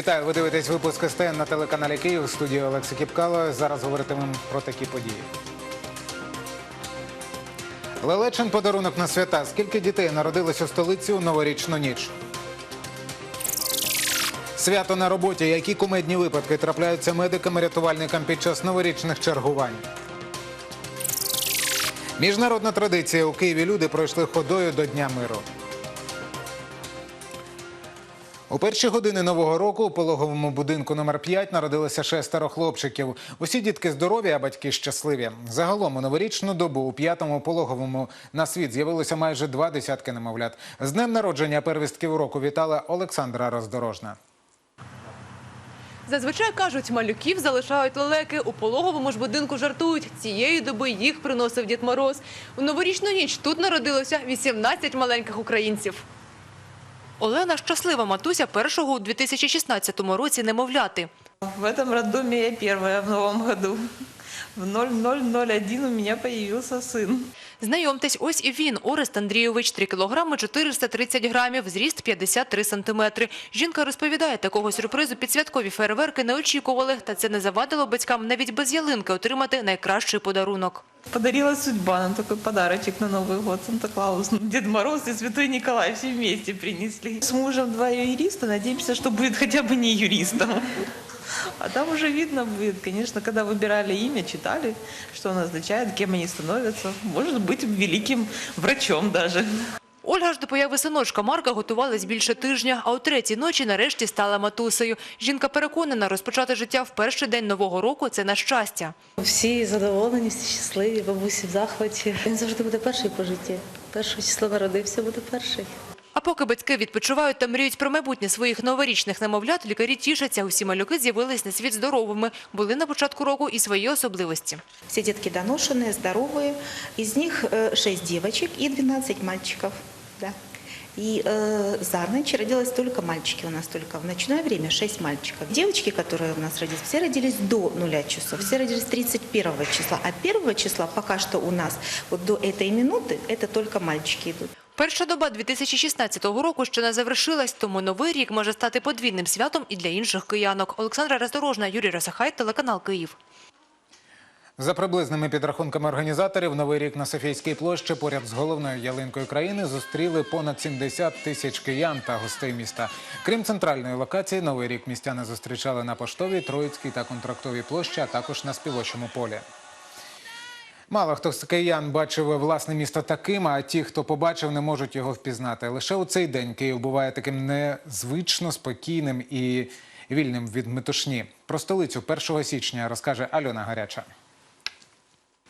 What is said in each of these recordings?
Вітаю, ви дивитесь випуск СТН на телеканалі Київ. В студії Олекса Кіпкало. Зараз говоритимемо про такі події. Лелечин подарунок на свята. Скільки дітей народилось у столиці у новорічну ніч? Свято на роботі. Які кумедні випадки трапляються медикам-рятувальникам під час новорічних чергувань? Міжнародна традиція у Києві люди пройшли ходою до Дня миру. У перші години нового року у пологовому будинку номер 5 народилося шестеро хлопчиків. Усі дітки здорові, а батьки щасливі. Загалом у новорічну добу у п'ятому пологовому на світ з'явилося майже два десятки немовлят. З днем народження первістків року вітала Олександра Роздорожна. Зазвичай кажуть, малюків залишають лелеки. У пологовому ж будинку жартують. Цієї доби їх приносив Дід Мороз. У новорічну ніч тут народилося 18 маленьких українців. Олена щаслива матуся першого у 2016 році немовляти. В этом роддоме я первая в новом году. В 0001 у меня появился сын. Знайомтесь, ось і він, Орест Андрійович, 3 кілограми 430 грамів, зріст 53 сантиметри. Жінка розповідає, такого сюрпризу під святкові фейерверки не очікували, та це не завадило батькам навіть без ялинки отримати найкращий подарунок. Подарила судьба нам такой подарочек на Новый год. Санта-Клаус, Дед Мороз и Святой Николай все вместе принесли. С мужем два юриста, надеемся, что будет хотя бы не юристом. А там уже видно будет, конечно, когда выбирали имя, читали, что он означает, кем они становятся. Может быть, великим врачом даже. Ольга ж до появи синочка Марка готувалась більше тижня, а о третій ночі нарешті стала матусею. Жінка переконана, розпочати життя в перший день нового року це на щастя. Всі задоволені, всі щасливі, бабусі в захваті. Він завжди буде перший по житті. Першого числа народився, буде перший. А поки батьки відпочивають та мріють про майбутнє своїх новорічних немовлят, лікарі тішаться. Усі малюки з'явились на світ здоровими. Були на початку року і свої особливості. Все детки доношенные, здоровые. Из них э, 6 девочек и 12 мальчиков. Да. И э, за ночь родилось только мальчики у нас, только в ночное время 6 мальчиков. Девочки, которые у нас родились, все родились до нуля часов, все родились 31 числа. А 1 числа пока что у нас, вот до этой минуты, это только мальчики идут. Перша доба 2016 року ще не завершилась, тому новий рік може стати подвійним святом і для інших киянок. Олександра Роздорожна, Юрій Росахай, телеканал Київ. За приблизними підрахунками організаторів, новий рік на Софійській площі поряд з головною ялинкою країни зустріли понад 70 тисяч киян та гостей міста. Крім центральної локації, новий рік містяни зустрічали на поштовій, Троїцькій та контрактовій площі, а також на співочому полі. Мало хто з киян бачив власне місто таким, а ті, хто побачив, не можуть його впізнати. Лише у цей день Київ буває таким незвично спокійним і вільним від метушні. Про столицю 1 січня розкаже Альона Гаряча.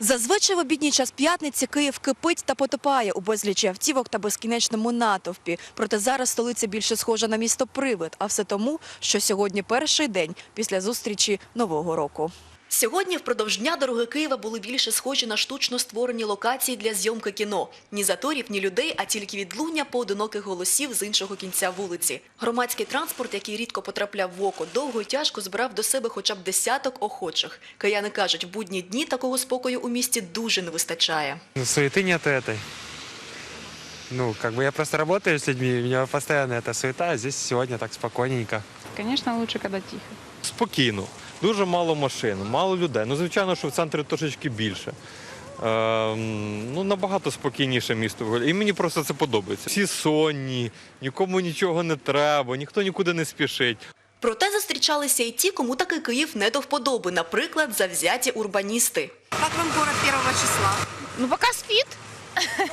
Зазвичай в обідній час п'ятниці Київ кипить та потопає у безлічі автівок та безкінечному натовпі. Проте зараз столиця більше схожа на місто Привид, а все тому, що сьогодні перший день після зустрічі Нового року. Сьогодні впродовж дня дороги Києва були більше схожі на штучно створені локації для зйомки кіно. Ні заторів, ні людей, а тільки відлуння поодиноких голосів з іншого кінця вулиці. Громадський транспорт, який рідко потрапляв в око, довго й тяжко збирав до себе хоча б десяток охочих. Кияни кажуть, в будні дні такого спокою у місті дуже не вистачає. Ну, суеты нет этой. Ну, как бы я просто работаю с людьми, у меня постоянно эта суета, а здесь сегодня так спокойненько. Конечно, лучше, когда тихо. спокійно. Дуже мало машин, мало людей. Ну, звичайно, що в центрі трошечки більше. Ем, ну, набагато спокійніше місто виглядає. І мені просто це подобається. Всі сонні, нікому нічого не треба, ніхто нікуди не спішить. Проте зустрічалися і ті, кому такий Київ не до вподоби, наприклад, завзяті урбаністи. Как вам город первого числа? Ну, пока спит.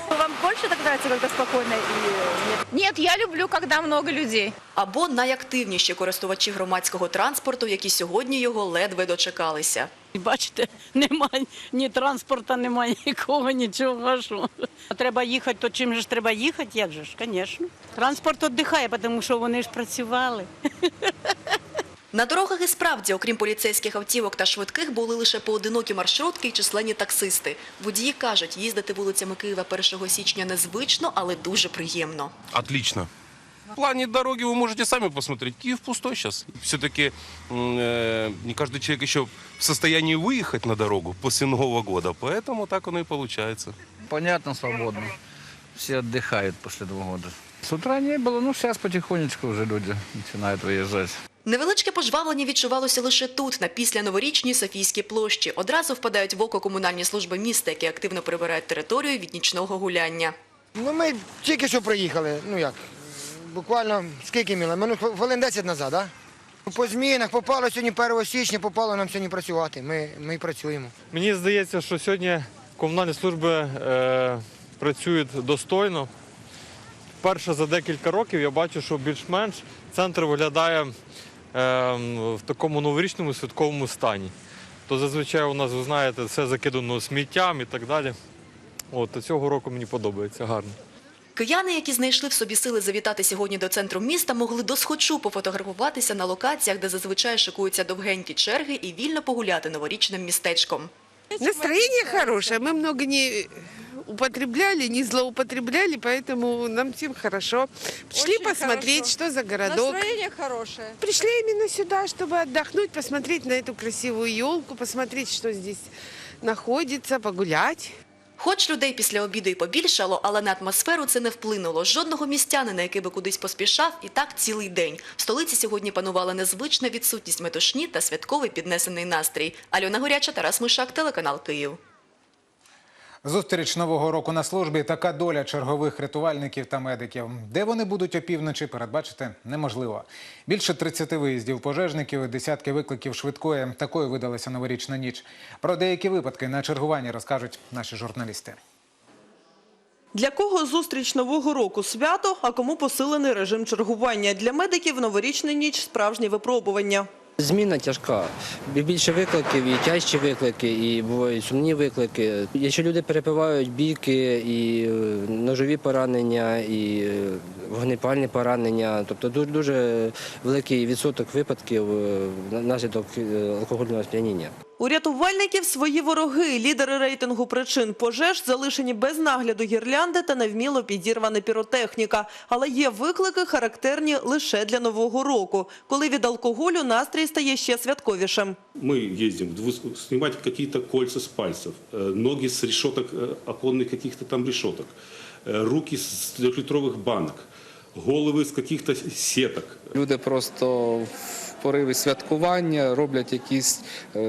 Вам больше так нравится, когда спокойно и нет? Нет, я люблю, когда много людей. Або найактивніші користувачі громадського транспорту, які сьогодні його ледве дочекалися. Бачите, немає ні транспорту, немає нікого, нічого. А Треба їхати, то чим же ж треба їхати? Як же ж, звісно. Транспорт віддихає, тому що вони ж працювали. На дорогах і справді, окрім поліцейських автівок та швидких, були лише поодинокі маршрутки і численні таксисти. Водії кажуть, їздити вулицями Києва 1 січня незвично, але дуже приємно. Отлично. В плане дороги вы можете сами посмотреть. Киев пустой сейчас. Все-таки э, не каждый человек еще в состоянии выехать на дорогу после Нового года. Поэтому так оно и получается. Понятно, свободно. Все отдыхают после Нового года. С утра не было, ну сейчас потихонечку уже люди начинают выезжать. Невеличке пожвавлення відчувалося лише тут, на після новорічній Софійській площі. Одразу впадають в око комунальні служби міста, які активно прибирають територію від нічного гуляння. Ну ми тільки що приїхали, ну як, буквально скільки міло, минут хвилин 10 назад, а? По змінах попало сьогодні 1 січня, попало нам сьогодні працювати. Ми, ми працюємо. Мені здається, що сьогодні комунальні служби е, працюють достойно. Вперше за декілька років я бачу, що більш-менш центр виглядає в такому новорічному святковому стані. То зазвичай у нас, ви знаєте, все закидано сміттям і так далі. От, а цього року мені подобається гарно. Кияни, які знайшли в собі сили завітати сьогодні до центру міста, могли досхочу пофотографуватися на локаціях, де зазвичай шикуються довгенькі черги і вільно погуляти новорічним містечком. Настроение хорошее. Мы много не употребляли, не злоупотребляли, поэтому нам всем хорошо. Пришли Очень посмотреть, хорошо. что за городок. Настроение хорошее. Пришли именно сюда, чтобы отдохнуть, посмотреть на эту красивую елку, посмотреть, что здесь находится, погулять. Хоч людей після обіду і побільшало, але на атмосферу це не вплинуло. Жодного містянина, який би кудись поспішав, і так цілий день. В столиці сьогодні панувала незвична відсутність метушні та святковий піднесений настрій. Альона Горяча, Тарас Мишак, телеканал Київ. Зустріч нового року на службі така доля чергових рятувальників та медиків. Де вони будуть опівночі, передбачити неможливо. Більше 30 виїздів пожежників, десятки викликів швидкої. Такою видалася новорічна ніч. Про деякі випадки на чергуванні розкажуть наші журналісти. Для кого зустріч Нового року – свято, а кому посилений режим чергування. Для медиків новорічна ніч – справжнє випробування. Зміна тяжка. Більше викликів, і тяжчі виклики, і бувають сумні виклики. Якщо люди перепивають бійки, і е, ножові поранення, і е, вогнепальні поранення, тобто дуже, дуже великий відсоток випадків наслідок е, алкогольного сп'яніння. У рятувальників свої вороги. Лідери рейтингу причин пожеж залишені без нагляду гірлянди та невміло підірвана піротехніка. Але є виклики, характерні лише для Нового року, коли від алкоголю настрій стає ще святковішим. Мы ездим двус- снимать какие-то кольца с пальцев, э, ноги с решеток, э, оконных каких-то там решеток, э, руки с трехлитровых банок, головы с каких-то сеток. Люди просто в святкування роблять якісь е,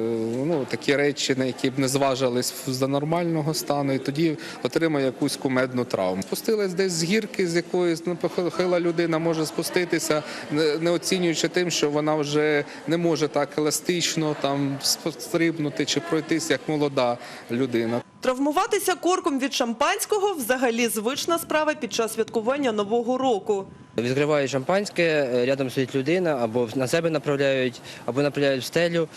ну, такі речі, на які б не зважились за нормального стану, і тоді отримує якусь кумедну травму. Спустились десь з гірки, з якоїсь ну, похила людина може спуститися, не оцінюючи тим, що вона вже не може так еластично там стрибнути чи пройтись як молода людина. Травмуватися корком від шампанського – взагалі звична справа під час святкування Нового року. Відкривають шампанське, е, рядом сидить людина, або на себе направляють, або направляють в стелю,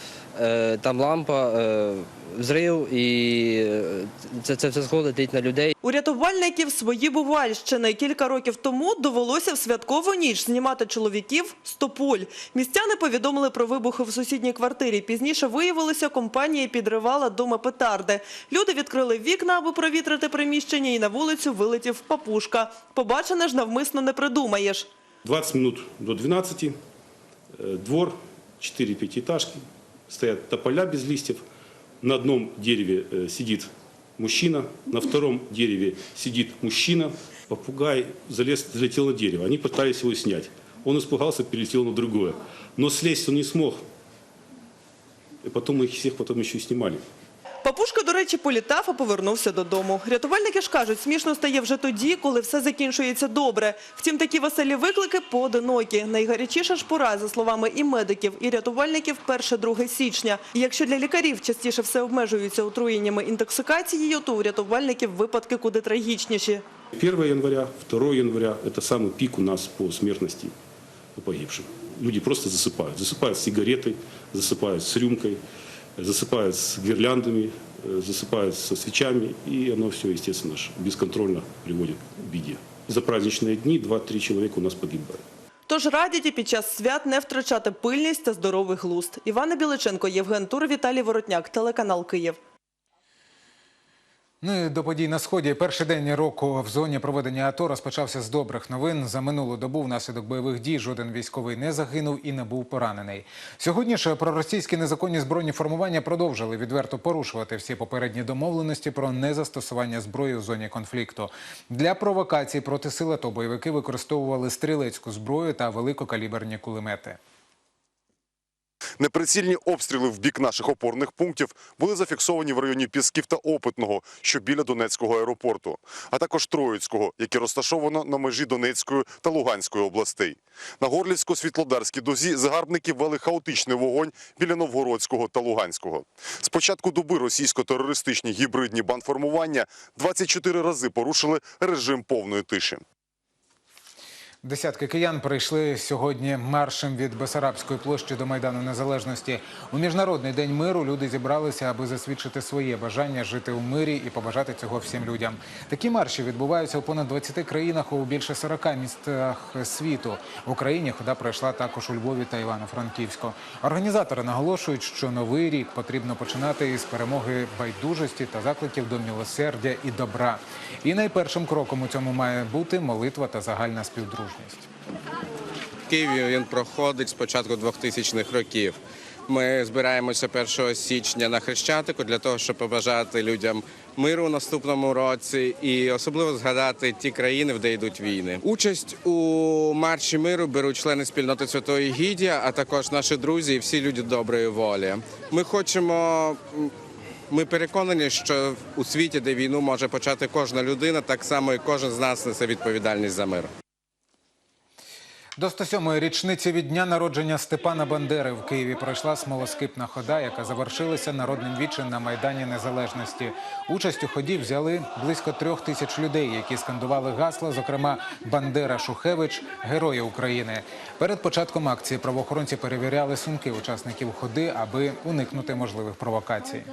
е, там лампа, е, взрив, і е, це, це все скло летить на людей. У рятувальників свої бувальщини. Кілька років тому довелося в святкову ніч знімати чоловіків з тополь. Містяни повідомили про вибухи в сусідній квартирі. Пізніше виявилося, компанія підривала дома петарди. Люди відкрили вікна, аби провітрити приміщення, і на вулицю вилетів папушка. Побачене ж навмисно не придумаєш. 20 минут до 12, э, двор, 4 пятиэтажки, стоят тополя без листьев На одном дереве э, сидит мужчина, на втором дереве сидит мужчина. Попугай залез, залетел на дерево. Они пытались его снять. Он испугался, перелетел на другое. Но слезть он не смог. И потом мы их всех потом еще и снимали. Папушка, до речі, політав, а повернувся додому. Рятувальники ж кажуть, смішно стає вже тоді, коли все закінчується добре. Втім, такі веселі виклики поодинокі. Найгарячіша ж пора, за словами і медиків, і рятувальників, 1-2 січня. І якщо для лікарів частіше все обмежується отруєннями інтоксикацією, то у рятувальників випадки куди трагічніші. 1 января, 2 января – это самый пик у нас по смертности по погибшим. Люди просто засыпают. Засыпают с сигаретой, засыпают с рюмкой, засыпают с гирляндами, э, засыпают со свечами. И оно все, естественно, ж бесконтрольно приводит к беде. За праздничные дни 2-3 человека у нас погибают. Тож радять і під час свят не втрачати пильність та здоровий глузд. Івана Біличенко, Євген Тур, Віталій Воротняк, телеканал Київ. Ну і до подій на сході. Перший день року в зоні проведення АТО розпочався з добрих новин. За минулу добу внаслідок бойових дій жоден військовий не загинув і не був поранений. Сьогодні ж проросійські незаконні збройні формування продовжили відверто порушувати всі попередні домовленості про незастосування зброї у зоні конфлікту. Для провокацій проти сил АТО бойовики використовували стрілецьку зброю та великокаліберні кулемети. Неприцільні обстріли в бік наших опорних пунктів були зафіксовані в районі Пісків та Опитного, що біля Донецького аеропорту, а також Троїцького, яке розташовано на межі Донецької та Луганської областей. На Горлівсько-Світлодарській дозі загарбники вели хаотичний вогонь біля Новгородського та Луганського. З початку доби російсько-терористичні гібридні бандформування 24 рази порушили режим повної тиші. Десятки киян прийшли сьогодні маршем від Бесарабської площі до Майдану Незалежності. У Міжнародний день миру люди зібралися, аби засвідчити своє бажання жити у мирі і побажати цього всім людям. Такі марші відбуваються у понад 20 країнах у більше 40 містах світу. В Україні хода пройшла також у Львові та Івано-Франківську. Організатори наголошують, що новий рік потрібно починати із перемоги байдужості та закликів до милосердя і добра. І найпершим кроком у цьому має бути молитва та загальна співдружність. В Києві він проходить з початку 2000-х років. Ми збираємося 1 січня на Хрещатику для того, щоб побажати людям миру у наступному році і особливо згадати ті країни, де йдуть війни. Участь у марші миру беруть члени спільноти Святої Гідія, а також наші друзі і всі люди доброї волі. Ми хочемо. Ми переконані, що у світі, де війну може почати кожна людина, так само і кожен з нас несе відповідальність за мир. До 107-ї річниці від дня народження Степана Бандери в Києві пройшла смолоскипна хода, яка завершилася народним вічем на Майдані Незалежності. Участь у ході взяли близько трьох тисяч людей, які скандували гасла, зокрема Бандера Шухевич, герої України. Перед початком акції правоохоронці перевіряли сумки учасників ходи, аби уникнути можливих провокацій.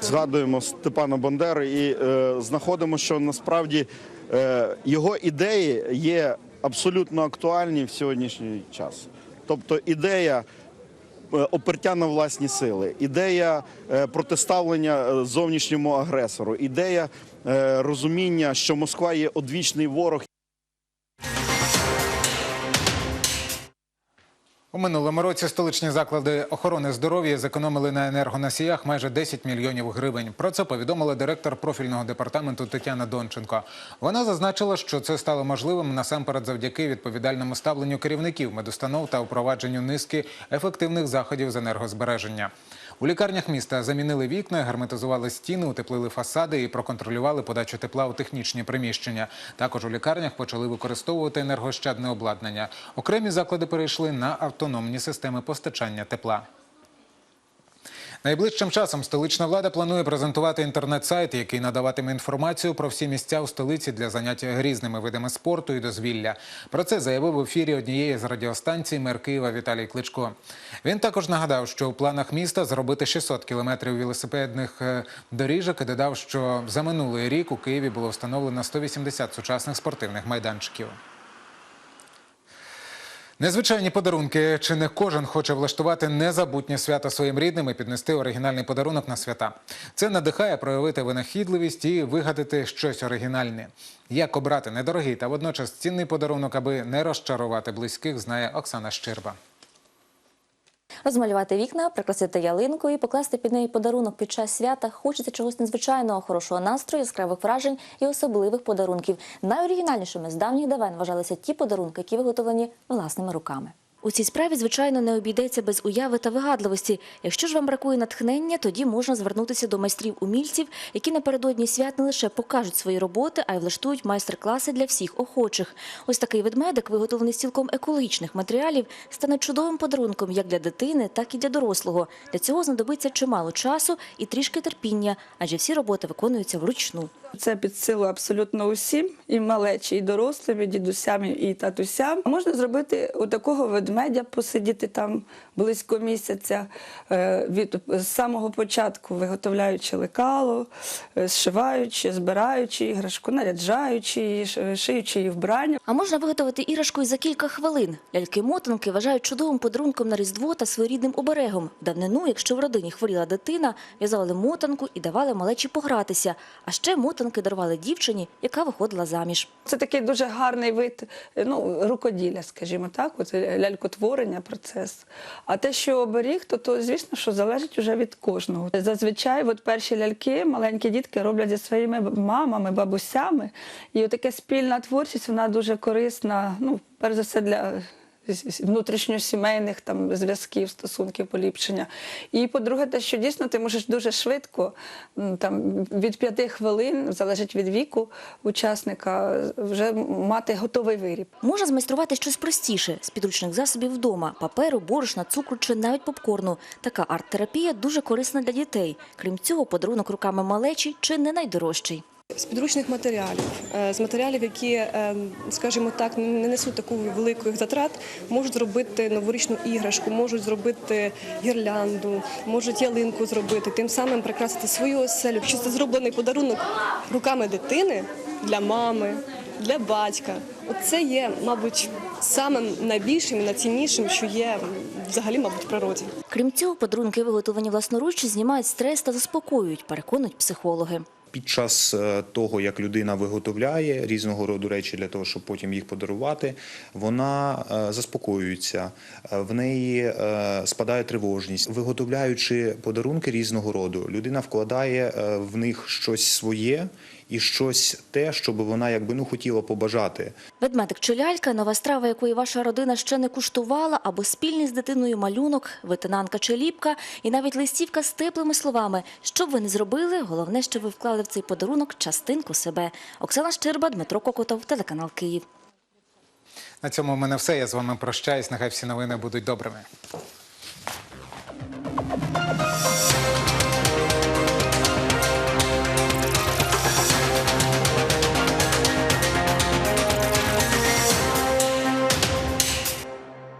Згадуємо Степана Бандери і е, знаходимо, що насправді е, його ідеї є абсолютно актуальні в сьогоднішній час. Тобто ідея е, опертя на власні сили, ідея е, протиставлення е, зовнішньому агресору, ідея розуміння, що Москва є одвічний ворог. У минулому році столичні заклади охорони здоров'я зекономили на енергоносіях майже 10 мільйонів гривень. Про це повідомила директор профільного департаменту Тетяна Донченко. Вона зазначила, що це стало можливим насамперед завдяки відповідальному ставленню керівників медустанов та впровадженню низки ефективних заходів з енергозбереження. У лікарнях міста замінили вікна, герметизували стіни, утеплили фасади і проконтролювали подачу тепла у технічні приміщення. Також у лікарнях почали використовувати енергощадне обладнання. Окремі заклади перейшли на автономні системи постачання тепла. Найближчим часом столична влада планує презентувати інтернет-сайт, який надаватиме інформацію про всі місця у столиці для заняття різними видами спорту і дозвілля. Про це заявив в ефірі однієї з радіостанцій мер Києва Віталій Кличко. Він також нагадав, що у планах міста зробити 600 кілометрів велосипедних е, доріжок і додав, що за минулий рік у Києві було встановлено 180 сучасних спортивних майданчиків. Незвичайні подарунки. Чи не кожен хоче влаштувати незабутнє свято своїм рідним і піднести оригінальний подарунок на свята? Це надихає проявити винахідливість і вигадати щось оригінальне. Як обрати недорогий та водночас цінний подарунок, аби не розчарувати близьких, знає Оксана Щирба. Розмалювати вікна, прикрасити ялинку і покласти під неї подарунок під час свята. Хочеться чогось незвичайного, хорошого настрою, яскравих вражень і особливих подарунків. Найоригінальнішими з давніх давен вважалися ті подарунки, які виготовлені власними руками. У цій справі, звичайно, не обійдеться без уяви та вигадливості. Якщо ж вам бракує натхнення, тоді можна звернутися до майстрів-умільців, які напередодні свят не лише покажуть свої роботи, а й влаштують майстер-класи для всіх охочих. Ось такий ведмедик, виготовлений з цілком екологічних матеріалів, стане чудовим подарунком як для дитини, так і для дорослого. Для цього знадобиться чимало часу і трішки терпіння, адже всі роботи виконуються вручну. Це під силу абсолютно усім, і малечі, і дорослим, і дідусям, і татусям. Можна зробити у такого ведмедя, посидіти там близько місяця, е, від самого початку виготовляючи лекало, е, зшиваючи, збираючи іграшку, наряджаючи її, шиючи її вбрання. А можна виготовити іграшку і за кілька хвилин. Ляльки-мотанки вважають чудовим подарунком на Різдво та своєрідним оберегом. Давнину, якщо в родині хворіла дитина, в'язали мотанку і давали малечі погратися. А ще мотанки дарували дівчині, яка виходила заміж. Це такий дуже гарний вид е, ну, рукоділля, скажімо так, от е, лялькотворення, процес. А те, що оберіг, то, то звісно, що залежить вже від кожного. Зазвичай от перші ляльки маленькі дітки роблять зі своїми мамами, бабусями. І отака спільна творчість, вона дуже корисна, ну, перш за все, для внутрішньосімейних там зв'язків, стосунків, поліпшення. І по-друге, те, що дійсно ти можеш дуже швидко, там від п'яти хвилин, залежить від віку учасника, вже мати готовий виріб. Можна змайструвати щось простіше з підручних засобів вдома: паперу, борошна, цукру чи навіть попкорну. Така арт-терапія дуже корисна для дітей. Крім цього, подарунок руками малечі чи не найдорожчий. З підручних матеріалів, е, з матеріалів, які, е, скажімо так, не несуть таку великих затрат, можуть зробити новорічну іграшку, можуть зробити гірлянду, можуть ялинку зробити, тим самим прикрасити свою оселю. Якщо це зроблений подарунок руками дитини для мами, для батька, оце є, мабуть, самим найбільшим і найціннішим, що є взагалі, мабуть, в природі. Крім цього, подарунки, виготовлені власноруч, знімають стрес та заспокоюють, переконують психологи. Під час е, того, як людина виготовляє різного роду речі для того, щоб потім їх подарувати, вона е, заспокоюється, е, в неї спадає тривожність. Виготовляючи подарунки різного роду, людина вкладає в них щось своє і щось те, що би вона якби ну хотіла побажати. Ведмедик чи лялька – нова страва, якої ваша родина ще не куштувала, або спільний з дитиною малюнок, витинанка чи ліпка, і навіть листівка з теплими словами. Що б ви не зробили, головне, що ви вклали в цей подарунок частинку себе. Оксана Щерба, Дмитро Кокотов, телеканал Київ. На цьому в мене все. Я з вами прощаюсь. Нехай всі новини будуть добрими.